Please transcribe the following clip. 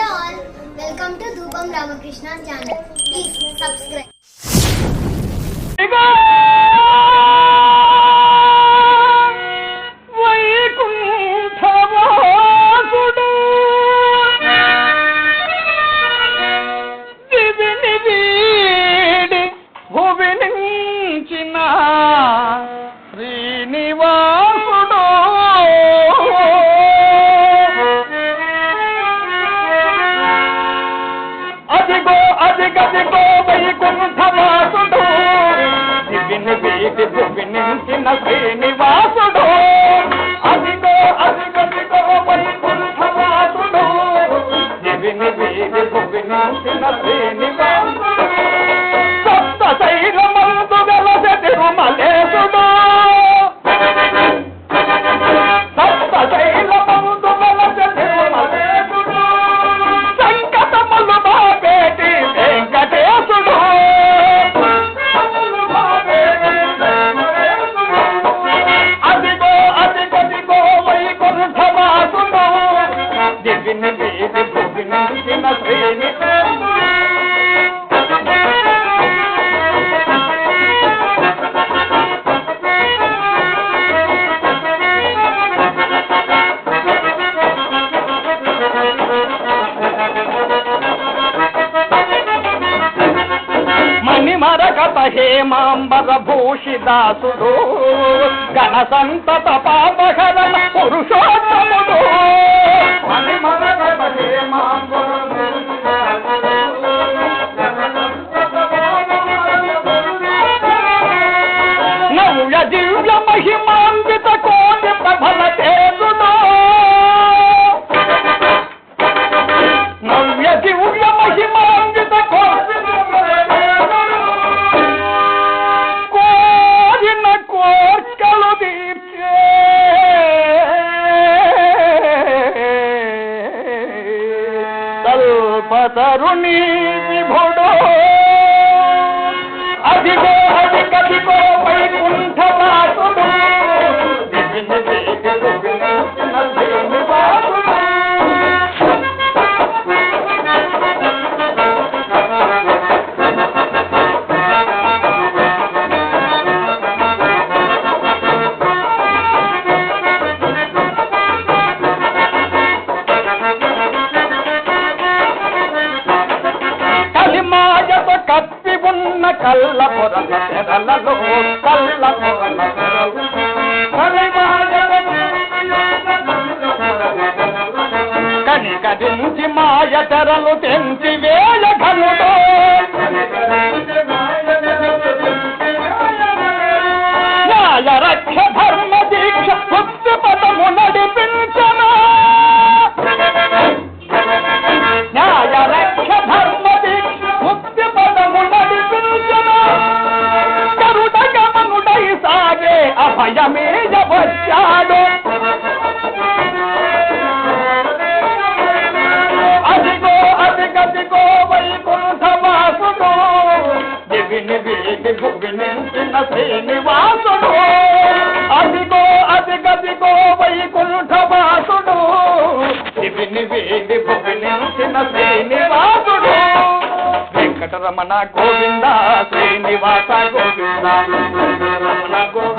Hello all welcome to ధూపం Ramakrishna channel please subscribe శ్రీనివా अधिक व దివిని వీధి భువినించిన శ్రేణి మణిమరకత హేమాంబర భూషిదాసుడు గణ సంతత పాపహరణ పురుషోత్తముడు. तरुणी विभोडो కప్పి ఉన్న కళ్ళ పొరల తెరలలో కళ్ళ తెరలు కనికరించి మాయ తెరలు తెంచి వేయ ఘనుడు. రక్ష بچا اڌ اڌڪو وئي ڪجهه سڻو دني به نٿي واسو اڌگو اڌڪو ڀئي ڪنٺ بو به نٿي रमना गो रमना गो